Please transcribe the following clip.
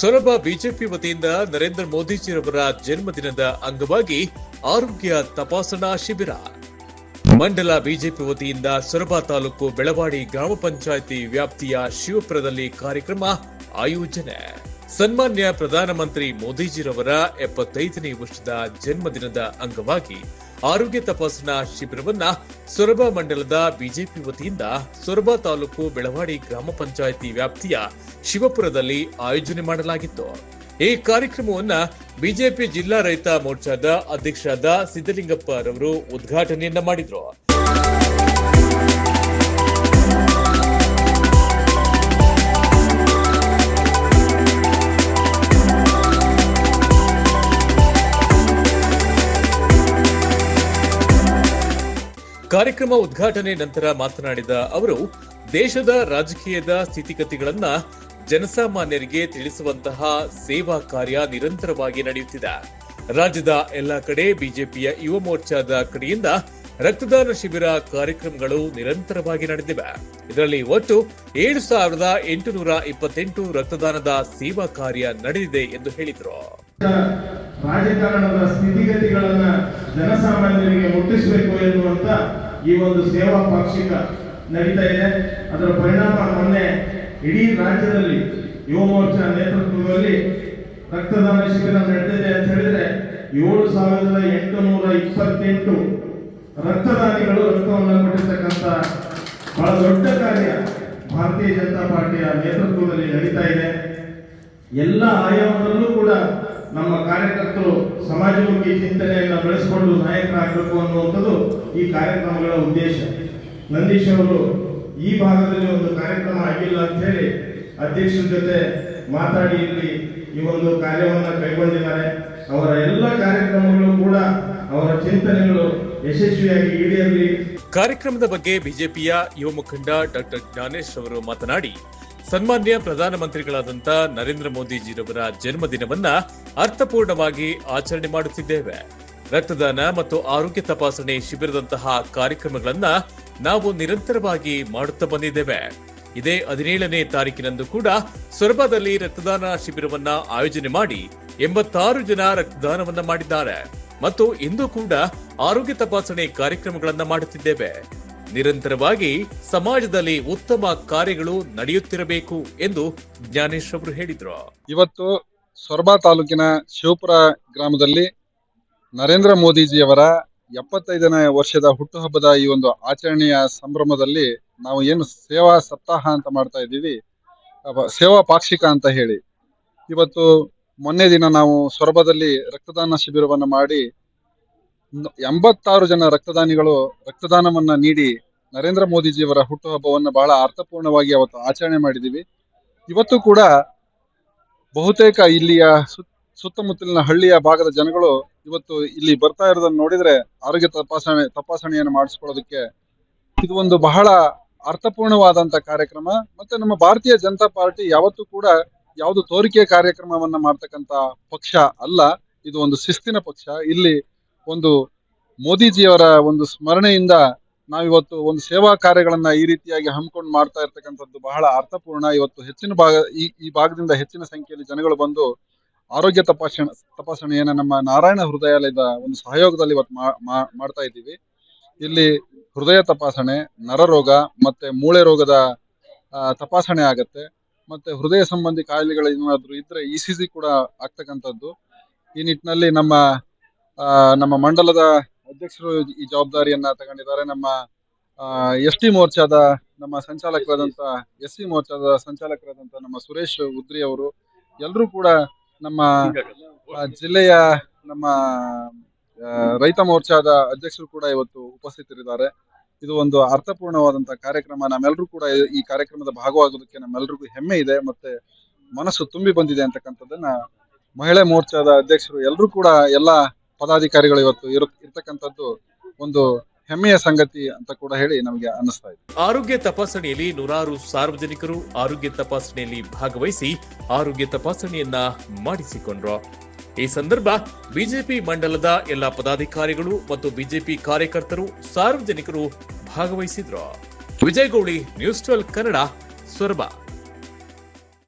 Soraba BJP ವತಿಯಿಂದ ನರೇಂದ್ರ ಮೋದಿಜಿರವರ ಜನ್ಮದಿನದ ಅಂಗವಾಗಿ ಆರೋಗ್ಯ ತಪಾಸಣಾ ಶಿಬಿರ. ಮಂಡಲ ಬಿಜೆಪಿ ವತಿಯಿಂದ ಸೊರಬ ತಾಲೂಕು ಬೆಳವಾಡಿ ಗ್ರಾಮ ಪಂಚಾಯಿತಿ ವ್ಯಾಪ್ತಿಯ ಶಿವಪುರದಲ್ಲಿ ಕಾರ್ಯಕ್ರಮ ಆಯೋಜನೆ. ಸನ್ಮಾನ್ಯ ಪ್ರಧಾನಮಂತ್ರಿ ಮೋದಿಜಿರವರ ಎಪ್ಪತ್ತೈದನೇ ವರ್ಷದ ಜನ್ಮದಿನದ ಅಂಗವಾಗಿ ಆರೋಗ್ಯ ತಪಾಸಣಾ ಶಿಬಿರವನ್ನ ಸೊರಬ ಮಂಡಲದ ಬಿಜೆಪಿ ವತಿಯಿಂದ ಸೊರಬ ತಾಲೂಕು ಬೆಳವಾಡಿ ಗ್ರಾಮ ಪಂಚಾಯಿತಿ ವ್ಯಾಪ್ತಿಯ ಶಿವಪುರದಲ್ಲಿ ಆಯೋಜನೆ ಮಾಡಲಾಗಿತ್ತು. ಈ ಕಾರ್ಯಕ್ರಮವನ್ನ ಬಿಜೆಪಿ ಜಿಲ್ಲಾ ರೈತ ಮೋರ್ಚಾದ ಅಧ್ಯಕ್ಷರಾದ ಸಿದ್ದಲಿಂಗಪ್ಪ ರವರು ಉದ್ಘಾಟನೆಯನ್ನ ಮಾಡಿದ್ರು. ಕಾರ್ಯಕ್ರಮ ಉದ್ಘಾಟನೆ ನಂತರ ಮಾತನಾಡಿದ ಅವರು, ದೇಶದ ರಾಜಕೀಯದ ಸ್ಥಿತಿಗತಿಗಳನ್ನ ಜನಸಾಮಾನ್ಯರಿಗೆ ತಿಳಿಸುವಂತಹ ಸೇವಾ ಕಾರ್ಯ ನಿರಂತರವಾಗಿ ನಡೆಯುತ್ತಿದೆ. ರಾಜ್ಯದ ಎಲ್ಲ ಕಡೆ ಬಿಜೆಪಿಯ ಯುವ ಮೋರ್ಚಾದ ಕಡೆಯಿಂದ ರಕ್ತದಾನ ಶಿಬಿರ ಕಾರ್ಯಕ್ರಮಗಳು ನಿರಂತರವಾಗಿ ನಡೆದಿವೆ. ಇದರಲ್ಲಿ ಒಟ್ಟು ಏಳು ಸಾವಿರದ ಎಂಟುನೂರ ಇಪ್ಪತ್ತೆಂಟು ರಕ್ತದಾನದ ಸೇವಾ ಕಾರ್ಯ ನಡೆದಿದೆ ಎಂದು ಹೇಳಿದರು. ರಾಜಕಾರಣದ ಸ್ಥಿತಿಗತಿಗಳನ್ನ ಜನಸಾಮಾನ್ಯರಿಗೆ ಮುಟ್ಟಿಸಬೇಕು ಎನ್ನುವಂತ ಈ ಒಂದು ಸೇವಾ ಪಾಕ್ಷಿಕ ನಡೀತಾ ಇದೆ. ಅದರ ಪರಿಣಾಮ ಮೊನ್ನೆ ಇಡೀ ರಾಜ್ಯದಲ್ಲಿ ಯುವ ಮೋರ್ಚಾ ನೇತೃತ್ವದಲ್ಲಿ ರಕ್ತದಾನ ಶಿಬಿರ ನಡೆದಿದೆ ಅಂತ ಹೇಳಿದ್ರೆ ಏಳು ಸಾವಿರದ ಎಂಟುನೂರ ಇಪ್ಪತ್ತೆಂಟು ರಕ್ತದಾನಿಗಳು ರಕ್ತವನ್ನು ಕೊಟ್ಟಿರ್ತಕ್ಕಂಥ ಬಹಳ ದೊಡ್ಡ ಕಾರ್ಯ ಭಾರತೀಯ ಜನತಾ ಪಾರ್ಟಿಯ ನೇತೃತ್ವದಲ್ಲಿ ನಡೀತಾ ಇದೆ. ಎಲ್ಲ ಆಯಾಮದಲ್ಲೂ ಕೂಡ ನಮ್ಮ ಕಾರ್ಯಕರ್ತರು ಸಮಾಜಮುಖಿ ಚಿಂತನೆಯನ್ನು ಬೆಳೆಸಿಕೊಂಡು ನಾಯಕರಾಗಬೇಕು ಅನ್ನುವಂಥದ್ದು ಈ ಕಾರ್ಯಕ್ರಮಗಳ ಉದ್ದೇಶ. ನಂದೀಶ್ ಅವರು ಈ ಭಾಗದಲ್ಲಿ ಒಂದು ಕಾರ್ಯಕ್ರಮ ಆಗಿಲ್ಲ ಅಂತ ಹೇಳಿ ಅಧ್ಯಕ್ಷರ ಜೊತೆ ಮಾತಾಡಿ ಇಲ್ಲಿ ಈ ಒಂದು ಕಾರ್ಯವನ್ನು ಕೈಗೊಂಡಿದ್ದಾರೆ. ಅವರ ಎಲ್ಲ ಕಾರ್ಯಕ್ರಮಗಳು ಕೂಡ ಅವರ ಚಿಂತನೆಗಳು ಯಶಸ್ವಿಯಾಗಿ ಈಡೇರಲಿ. ಕಾರ್ಯಕ್ರಮದ ಬಗ್ಗೆ ಬಿಜೆಪಿಯ ಯುವ ಮುಖಂಡ ಡಾಕ್ಟರ್ ಜ್ಞಾನೇಶ್ ಅವರು ಮಾತನಾಡಿ ಸನ್ಮಾನ್ಯ ಪ್ರಧಾನಮಂತ್ರಿಗಳಾದಂಥ ನರೇಂದ್ರ ಮೋದಿಜಿರವರ ಜನ್ಮದಿನವನ್ನ ಅರ್ಥಪೂರ್ಣವಾಗಿ ಆಚರಣೆ ಮಾಡುತ್ತಿದ್ದೇವೆ. ರಕ್ತದಾನ ಮತ್ತು ಆರೋಗ್ಯ ತಪಾಸಣೆ ಶಿಬಿರದಂತಹ ಕಾರ್ಯಕ್ರಮಗಳನ್ನ ನಾವು ನಿರಂತರವಾಗಿ ಮಾಡುತ್ತಾ ಬಂದಿದ್ದೇವೆ. ಇದೇ ಹದಿನೇಳನೇ ತಾರೀಕಿನಂದು ಕೂಡ ಸೊರಬದಲ್ಲಿ ರಕ್ತದಾನ ಶಿಬಿರವನ್ನ ಆಯೋಜನೆ ಮಾಡಿ ಎಂಬತ್ತಾರು ಜನ ರಕ್ತದಾನವನ್ನ ಮಾಡಿದ್ದಾರೆ. ಮತ್ತು ಇಂದು ಕೂಡ ಆರೋಗ್ಯ ತಪಾಸಣೆ ಕಾರ್ಯಕ್ರಮಗಳನ್ನ ಮಾಡುತ್ತಿದ್ದೇವೆ. ನಿರಂತರವಾಗಿ ಸಮಾಜದಲ್ಲಿ ಉತ್ತಮ ಕಾರ್ಯಗಳು ನಡೆಯುತ್ತಿರಬೇಕು ಎಂದು ಜ್ಞಾನೇಶ್ ಅವರು ಹೇಳಿದ್ರು. ಇವತ್ತು ಸೊರಬ ತಾಲೂಕಿನ ಶಿವಪುರ ಗ್ರಾಮದಲ್ಲಿ ನರೇಂದ್ರ ಮೋದಿಜಿಯವರ ಎಪ್ಪತ್ತೈದನೇ ವರ್ಷದ ಹುಟ್ಟುಹಬ್ಬದ ಈ ಒಂದು ಆಚರಣೆಯ ಸಂಭ್ರಮದಲ್ಲಿ ನಾವು ಏನು ಸೇವಾ ಸಪ್ತಾಹ ಅಂತ ಮಾಡ್ತಾ ಇದ್ದೀವಿ ಸೇವಾ ಪಾಕ್ಷಿಕ ಅಂತ ಹೇಳಿ. ಇವತ್ತು ಮೊನ್ನೆ ದಿನ ನಾವು ಸೊರಬದಲ್ಲಿ ರಕ್ತದಾನ ಶಿಬಿರವನ್ನು ಮಾಡಿ ಎಂಬತ್ತಾರು ಜನ ರಕ್ತದಾನಿಗಳು ರಕ್ತದಾನವನ್ನ ನೀಡಿ ನರೇಂದ್ರ ಮೋದಿಜಿಯವರ ಹುಟ್ಟುಹಬ್ಬವನ್ನು ಬಹಳ ಅರ್ಥಪೂರ್ಣವಾಗಿ ಅವತ್ತು ಆಚರಣೆ ಮಾಡಿದ್ದೀವಿ ಇವತ್ತು ಕೂಡ ಬಹುತೇಕ ಇಲ್ಲಿಯ ಸುತ್- ಸುತ್ತಮುತ್ತಲಿನ ಹಳ್ಳಿಯ ಭಾಗದ ಜನಗಳು ಇವತ್ತು ಇಲ್ಲಿ ಬರ್ತಾ ಇರೋದನ್ನ ನೋಡಿದ್ರೆ ಆರೋಗ್ಯ ತಪಾಸಣೆ, ತಪಾಸಣೆಯನ್ನು ಮಾಡಿಸ್ಕೊಳ್ಳೋದಕ್ಕೆ ಇದು ಒಂದು ಬಹಳ ಅರ್ಥಪೂರ್ಣವಾದಂತ ಕಾರ್ಯಕ್ರಮ. ಮತ್ತೆ ನಮ್ಮ ಭಾರತೀಯ ಜನತಾ ಪಾರ್ಟಿ ಯಾವತ್ತೂ ಕೂಡ ಯಾವುದು ತೋರಿಕೆ ಕಾರ್ಯಕ್ರಮವನ್ನ ಮಾಡ್ತಕ್ಕಂತ ಪಕ್ಷ ಅಲ್ಲ. ಇದು ಒಂದು ಶಿಸ್ತಿನ ಪಕ್ಷ. ಇಲ್ಲಿ ಒಂದು ಮೋದಿಜಿಯವರ ಒಂದು ಸ್ಮರಣೆಯಿಂದ ನಾವಿವತ್ತು ಒಂದು ಸೇವಾ ಕಾರ್ಯಗಳನ್ನ ಈ ರೀತಿಯಾಗಿ ಹಮ್ಮಿಕೊಂಡು ಮಾಡ್ತಾ ಇರ್ತಕ್ಕಂಥದ್ದು ಬಹಳ ಅರ್ಥಪೂರ್ಣ. ಇವತ್ತು ಹೆಚ್ಚಿನ ಭಾಗ, ಈ ಈ ಭಾಗದಿಂದ ಹೆಚ್ಚಿನ ಸಂಖ್ಯೆಯಲ್ಲಿ ಜನಗಳು ಬಂದು ಆರೋಗ್ಯ ತಪಾಸಣೆ, ತಪಾಸಣೆಯನ್ನು ನಮ್ಮ ನಾರಾಯಣ ಹೃದಯಾಲಯದ ಒಂದು ಸಹಯೋಗದಲ್ಲಿ ಇವತ್ತು ಮಾಡ್ತಾ ಇದ್ದೀವಿ. ಇಲ್ಲಿ ಹೃದಯ ತಪಾಸಣೆ ನರರೋಗ ಮತ್ತೆ ಮೂಳೆ ರೋಗದ ತಪಾಸಣೆ ಆಗತ್ತೆ. ಮತ್ತೆ ಹೃದಯ ಸಂಬಂಧಿ ಕಾಯಿಲೆಗಳು ಏನಾದರೂ ಇದ್ರೆ ಇ ಸಿ ಜಿ ಕೂಡ ಆಗ್ತಕ್ಕಂಥದ್ದು. ಈ ನಿಟ್ಟಿನಲ್ಲಿ ನಮ್ಮ ನಮ್ಮ ಮಂಡಲದ ಅಧ್ಯಕ್ಷರು ಈ ಜವಾಬ್ದಾರಿಯನ್ನ ತಗೊಂಡಿದ್ದಾರೆ. ನಮ್ಮ ಎಸ್ ಟಿ ಮೋರ್ಚಾದ ನಮ್ಮ ಸಂಚಾಲಕರಾದಂತ ಎಸ್ ಸಿ ಮೋರ್ಚಾದ ಸಂಚಾಲಕರಾದಂತ ನಮ್ಮ ಸುರೇಶ್ ಉದ್ರಿ ಅವರು ಎಲ್ಲರೂ ಕೂಡ ನಮ್ಮ ಜಿಲ್ಲೆಯ ನಮ್ಮ ರೈತ ಮೋರ್ಚಾದ ಅಧ್ಯಕ್ಷರು ಕೂಡ ಇವತ್ತು ಉಪಸ್ಥಿತರಿದ್ದಾರೆ. ಇದು ಒಂದು ಅರ್ಥಪೂರ್ಣವಾದಂತ ಕಾರ್ಯಕ್ರಮ. ನಮ್ಮೆಲ್ಲರೂ ಕೂಡ ಈ- ಈ ಕಾರ್ಯಕ್ರಮದ ಭಾಗವಾಗೋದಕ್ಕೆ ನಮ್ಮೆಲ್ಲರಿಗೂ ಹೆಮ್ಮೆ ಇದೆ ಮತ್ತೆ ಮನಸ್ಸು ತುಂಬಿ ಬಂದಿದೆ ಅಂತಕ್ಕಂಥದ್ದನ್ನ ಮಹಿಳೆ ಮೋರ್ಚಾದ ಅಧ್ಯಕ್ಷರು ಎಲ್ಲರೂ ಕೂಡ ಎಲ್ಲ ಪದಾಧಿಕಾರಿಗಳು ಇವತ್ತು ಇರು ಒಂದು ಹೆಮ್ಮೆಯ ಸಂಗತಿ ಅಂತ ಕೂಡ ಹೇಳಿ ನಮಗೆ ಅನ್ನಿಸ್ತಾ ಇದೆ. ಆರೋಗ್ಯ ತಪಾಸಣೆಯಲ್ಲಿ ನೂರಾರು ಸಾರ್ವಜನಿಕರು ಆರೋಗ್ಯ ತಪಾಸಣೆಯಲ್ಲಿ ಭಾಗವಹಿಸಿ ಆರೋಗ್ಯ ತಪಾಸಣೆಯನ್ನ ಮಾಡಿಸಿಕೊಂಡ್ರು. ಈ ಸಂದರ್ಭ ಬಿಜೆಪಿ ಮಂಡಲದ ಎಲ್ಲ ಪದಾಧಿಕಾರಿಗಳು ಮತ್ತು ಬಿಜೆಪಿ ಕಾರ್ಯಕರ್ತರು ಸಾರ್ವಜನಿಕರು ಭಾಗವಹಿಸಿದ್ರು. Vijayagouli, news twelve Kannada Soraba